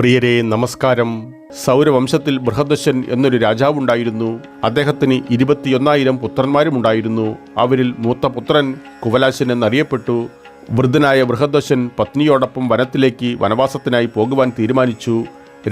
പ്രിയരെ നമസ്കാരം. സൗരവംശത്തിൽ ബൃഹദശൻ എന്നൊരു രാജാവുണ്ടായിരുന്നു. അദ്ദേഹത്തിന് ഇരുപത്തിയൊന്നായിരം പുത്രന്മാരുമുണ്ടായിരുന്നു. അവരിൽ മൂത്ത പുത്രൻ കുവലാശൻ എന്നറിയപ്പെട്ടു വൃദ്ധനായ ബൃഹദശൻ പത്നിയോടൊപ്പം വനത്തിലേക്ക് വനവാസത്തിനായി പോകുവാൻ തീരുമാനിച്ചു.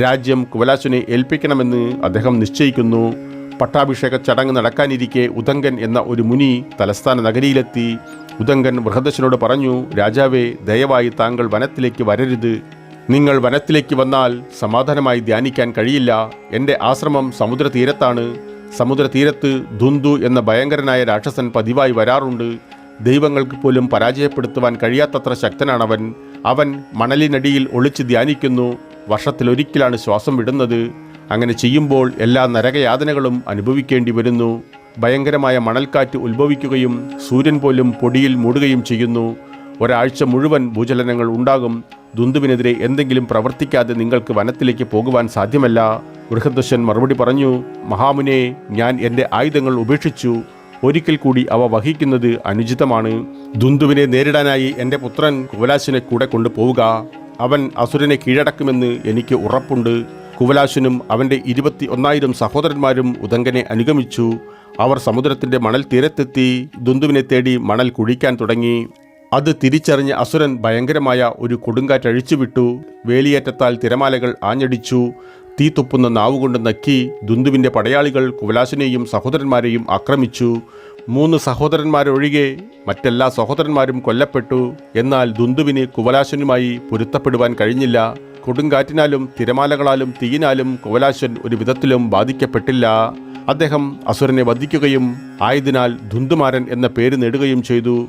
രാജ്യം കുവലാശനെ ഏൽപ്പിക്കണമെന്ന് അദ്ദേഹം നിശ്ചയിക്കുന്നു. പട്ടാഭിഷേക ചടങ്ങ് നടക്കാനിരിക്കെ ഉദങ്കൻ എന്ന ഒരു മുനി തലസ്ഥാന നഗരിയിലെത്തി. ഉദങ്കൻ ബൃഹദശനോട് പറഞ്ഞു രാജാവേ ദയവായി താങ്കൾ വനത്തിലേക്ക് വരരുത്. നിങ്ങൾ വനത്തിലേക്ക് വന്നാൽ സമാധാനമായി ധ്യാനിക്കാൻ കഴിയില്ല. എന്റെ ആശ്രമം സമുദ്രതീരത്താണ്. സമുദ്രതീരത്ത് ധുന്തു എന്ന ഭയങ്കരനായ രാക്ഷസൻ പതിവായി വരാറുണ്ട്. ദൈവങ്ങൾക്ക് പോലും പരാജയപ്പെടുത്തുവാൻ കഴിയാത്തത്ര ശക്തനാണവൻ. അവൻ മണലിനടിയിൽ ഒളിച്ച് ധ്യാനിക്കുന്നു. വർഷത്തിലൊരിക്കലാണ് ശ്വാസം വിടുന്നത്. അങ്ങനെ ചെയ്യുമ്പോൾ എല്ലാ നരകയാതനകളും അനുഭവിക്കേണ്ടി വരുന്നു. ഭയങ്കരമായ മണൽക്കാറ്റ് ഉത്ഭവിക്കുകയും സൂര്യൻ പോലും പൊടിയിൽ മൂടുകയും ചെയ്യുന്നു. ഒരാഴ്ച മുഴുവൻ ഭൂചലനങ്ങൾ ഉണ്ടാകും. ദുന്തുവിനെതിരെ എന്തെങ്കിലും പ്രവർത്തിക്കാതെ നിങ്ങൾക്ക് വനത്തിലേക്ക് പോകുവാൻ സാധ്യമല്ല. ബൃഹദശൻ മറുപടി പറഞ്ഞു മഹാമുനെ ഞാൻ എന്റെ ആയുധങ്ങൾ ഉപേക്ഷിച്ചു. ഒരിക്കൽ കൂടി അവ വഹിക്കുന്നത് അനുചിതമാണ്. ദുന്തുവിനെ നേരിടാനായി എന്റെ പുത്രൻ കുവലാശിനെ കൂടെ കൊണ്ടുപോവുക. അവൻ അസുരനെ കീഴടക്കുമെന്ന് എനിക്ക് ഉറപ്പുണ്ട്. കുവലാശനും അവന്റെ ഇരുപത്തി ഒന്നായിരം സഹോദരന്മാരും ഉദങ്കനെ അനുഗമിച്ചു. അവർ സമുദ്രത്തിന്റെ മണൽ തീരത്തെത്തി. ദുന്തുവിനെ തേടി മണൽ കുഴിക്കാൻ തുടങ്ങി. അത് തിരിച്ചറിഞ്ഞ അസുരൻ ഭയങ്കരമായ ഒരു കൊടുങ്കാറ്റ് അഴിച്ചുവിട്ടു വേലിയേറ്റത്താൽ തിരമാലകൾ ആഞ്ഞടിച്ചു. തീ തുപ്പുന്ന നാവുകൊണ്ട് നക്കി ദുന്തുവിന്റെ പടയാളികൾ കുവലാശനെയും സഹോദരന്മാരെയും ആക്രമിച്ചു. മൂന്ന് സഹോദരന്മാരൊഴികെ മറ്റെല്ലാ സഹോദരന്മാരും കൊല്ലപ്പെട്ടു. എന്നാൽ ദുന്തുവിന് കുവലാശനുമായി പൊരുത്തപ്പെടുവാൻ കഴിഞ്ഞില്ല. കൊടുങ്കാറ്റിനാലും തിരമാലകളാലും തീയിനാലും കുവലാശൻ ഒരു വിധത്തിലും ബാധിക്കപ്പെട്ടില്ല. അദ്ദേഹം അസുരനെ വധിക്കുകയും ആയതിനാൽ ധുന്തുമാരൻ എന്ന പേര് നേടുകയും ചെയ്തു.